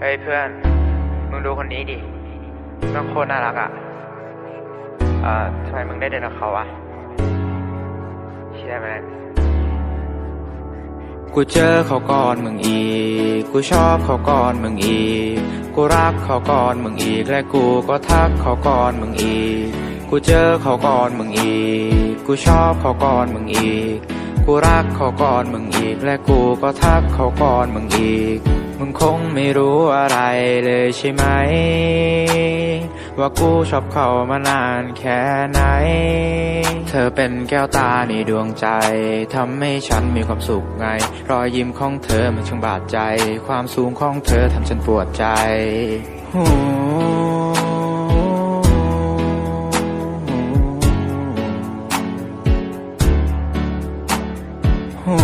เฮ้ยเพื่อน มึงดูคนนี้ดิมันโคตรน่ารักอะ เอ่อทำไมมึงได้เดินกับเขาวะเชื่อไหมกูเจอเขาก่อนมึงอีก กูชอบเขาก่อนมึงอีก กูรักเขาก่อนมึงอีก และกูก็ทักเขาก่อนมึงอีก กูเจอเขาก่อนมึงอีก กูชอบเขาก่อนมึงอีก กูรักเขาก่อนมึงอีก และกูก็ทักเขาก่อนมึงอีก มึงคงไม่รู้อะไรเลยใช่ไหม ว่ากูชอบเขามานานแค่ไหน เธอเป็นแก้วตาในดวงใจทำให้ฉันมีความสุขไง รอยยิ้มของเธอมันช่างบาดใจ ความสูงของเธอทำฉันปวดใจ หู ฉัน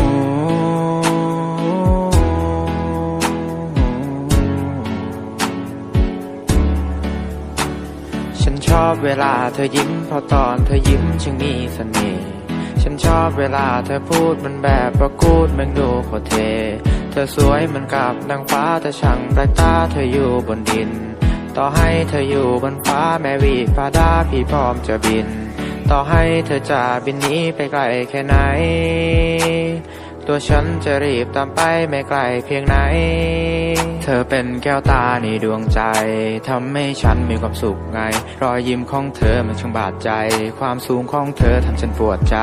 ชอบเวลาเธอยิ้มพราะตอนเธอยิ้มช่างมีเสน่ห์ฉันชอบเวลาเธอพูดมันแบบประกูดมันดูโคเท เธอสวยเหมือนกับนางฟ้าแต่ช่างแปลกตาเธออยู่บนดิน ต่อให้เธออยู่บนฟ้าแม้วีฟ้าดาพี่พร้อมจะบิน ต่อให้เธอจะบินหนี้ไปไกลแค่ไหน ตัวฉันจะรีบตามไปไม่ไกลเพียงไหน เธอเป็นแก้วตาในดวงใจทำให้ฉันมีความสุขไง รอยยิ้มของเธอมันช่างบาดใจ ความสูงของเธอทำฉันปวดใจ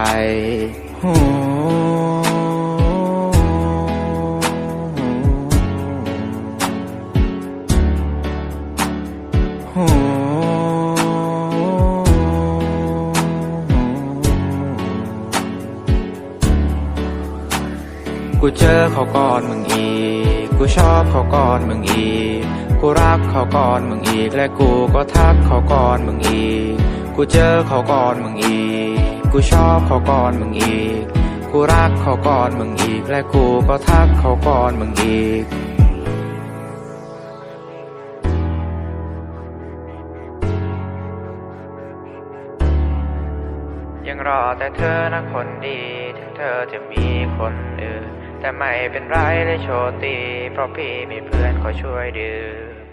กูเจอเขาก่อนมึงอีก กูชอบเขาก่อนมึงอีก กูรักเขาก่อนมึงอีก และกูก็ทักเขาก่อนมึงอีก กูเจอเขาก่อนมึงอีก กูชอบเขาก่อนมึงอีก กูรักเขาก่อนมึงอีก และกูก็ทักเขาก่อนมึงอีกยังรอแต่เธอนะคนดี ถึงเธอจะมีคนอื่น แต่ไม่เป็นไรเลยโชติ เพราะพี่มีเพื่อนคอยช่วยดื่ม